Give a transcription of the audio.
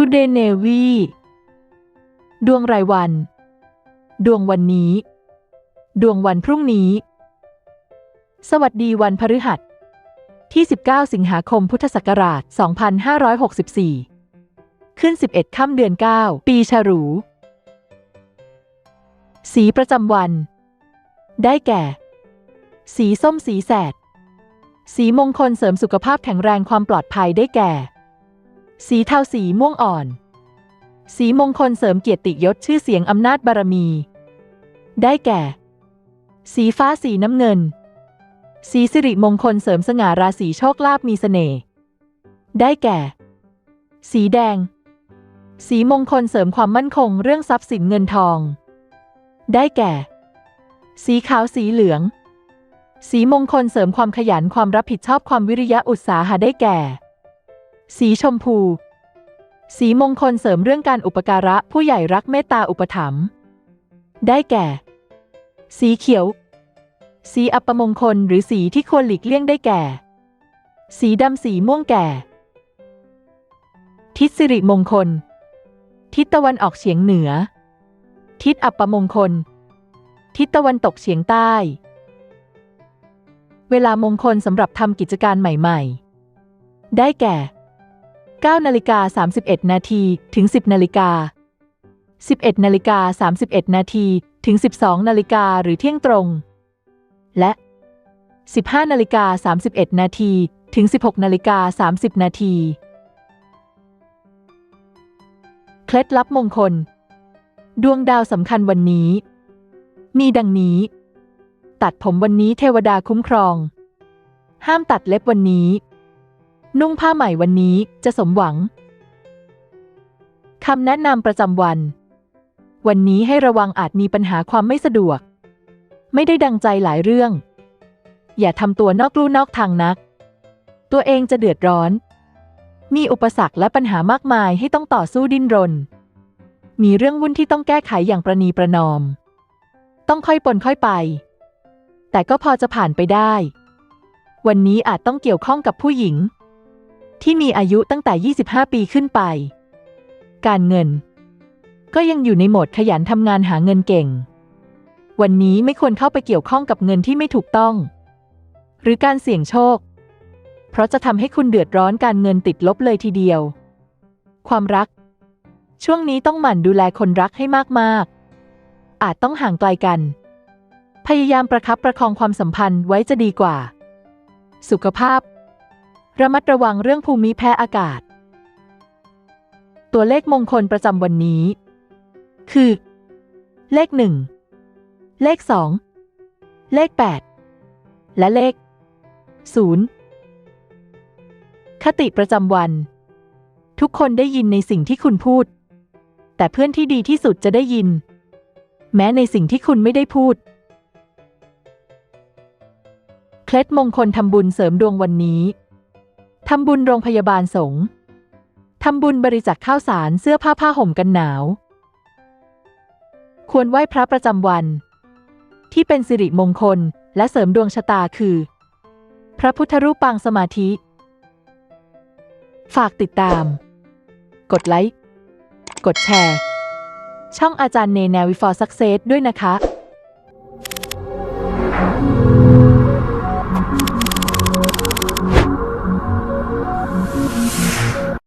Today Navy ดวงรายวัน ดวงวันนี้ ดวงวันพรุ่งนี้ สวัสดีวันพฤหัส ที่ 19 สิงหาคมพุทธศักราช 2564 ขึ้น 11 ค่ำเดือน 9 ปีฉลู สีประจำวัน ได้แก่ สีส้มสีแสด สีมงคลเสริมสุขภาพแข็งแรงความปลอดภัยได้แก่ สีเทาสีม่วงอ่อน สีมงคลเสริมเกียรติยศชื่อเสียงอำนาจบารมี ได้แก่ สีฟ้าสีน้ำเงิน สีสิริมงคลเสริมสง่าราศีโชคลาภมีเสน่ห์ ได้แก่ สีแดง สีมงคลเสริมความมั่นคงเรื่องทรัพย์สินเงินทอง ได้แก่ สีขาวสีเหลือง สีมงคลเสริมความขยันความรับผิดชอบความวิริยะอุตสาหะได้แก่ สีชมพู สีมงคลเสริมเรื่องการอุปการะผู้ใหญ่รักเมตตาอุปถัมภ์ได้แก่ สีเขียว สีอัปมงคลหรือสีที่ควรหลีกเลี่ยงได้แก่ สีดำสีม่วงแก่ ทิศสิริมงคล ทิศตะวันออกเฉียงเหนือ ทิศอัปมงคล ทิศตะวันตกเฉียงใต้ เวลามงคลสำหรับทำกิจการใหม่ ๆ ได้แก่ 9นาฬิกา31 นาทีถึง 10นาฬิกา11นาฬิกา31 นาทีถึง 12นาฬิกาหรือเที่ยงตรง และ 15นาฬิกา31 นาทีถึง 16นาฬิกา30 นาทีเคล็ดลับมงคล ดวงดาวสำคัญวันนี้ มีดังนี้ ตัดผมวันนี้เทวดาคุ้มครอง ห้ามตัดเล็บวันนี้ นุ่งผ้าใหม่วันนี้จะสมหวัง คำแนะนำประจำวัน วันนี้ให้ระวังอาจมีปัญหาความไม่สะดวก ไม่ได้ดังใจหลายเรื่อง อย่าทำตัวนอกลู่นอกทางนัก ตัวเองจะเดือดร้อน มีอุปสรรคและปัญหามากมายให้ต้องต่อสู้ดิ้นรน มีเรื่องวุ่นที่ต้องแก้ไขอย่างประนีประนอม ต้องค่อยปนค่อยไป แต่ก็พอจะผ่านไปได้ วันนี้อาจต้องเกี่ยวข้องกับผู้หญิง ที่มีอายุตั้งแต่ 25 ปีขึ้นไป การเงิน ก็ยังอยู่ในโหมดขยันทำงานหาเงินเก่ง วันนี้ไม่ควรเข้าไปเกี่ยวข้องกับเงินที่ไม่ถูกต้อง หรือการเสี่ยงโชค เพราะจะทำให้คุณเดือดร้อนการเงินติดลบเลยทีเดียว ความรัก ช่วงนี้ต้องหมั่นดูแลคนรักให้มากๆ อาจต้องห่างไกลกัน พยายามประคับประคองความสัมพันธ์ไว้จะดีกว่า สุขภาพ ระมัดระวังเรื่องภูมิแพ้อากาศ ตัวเลขมงคลประจำวันนี้ คือ เลขหนึ่ง เลขสอง เลขแปด และเลขศูนย์คติประจำวัน ทุกคนได้ยินในสิ่งที่คุณพูด แต่เพื่อนที่ดีที่สุดจะได้ยิน แม้ในสิ่งที่คุณไม่ได้พูด เคล็ดมงคลทำบุญเสริมดวงวันนี้ ทำบุญโรงพยาบาลสงฆ์ทำบุญบริจาคข้าวสารเสื้อผ้าผ้าห่มกันหนาว ควรไหว้พระประจำวัน ที่เป็นสิริมงคลและเสริมดวงชะตาคือ พระพุทธรูปปางสมาธิ ฝากติดตาม กดไลค์ กดแชร์ ช่องอาจารย์เนแนวิฟอร์ซักเซสด้วยนะคะ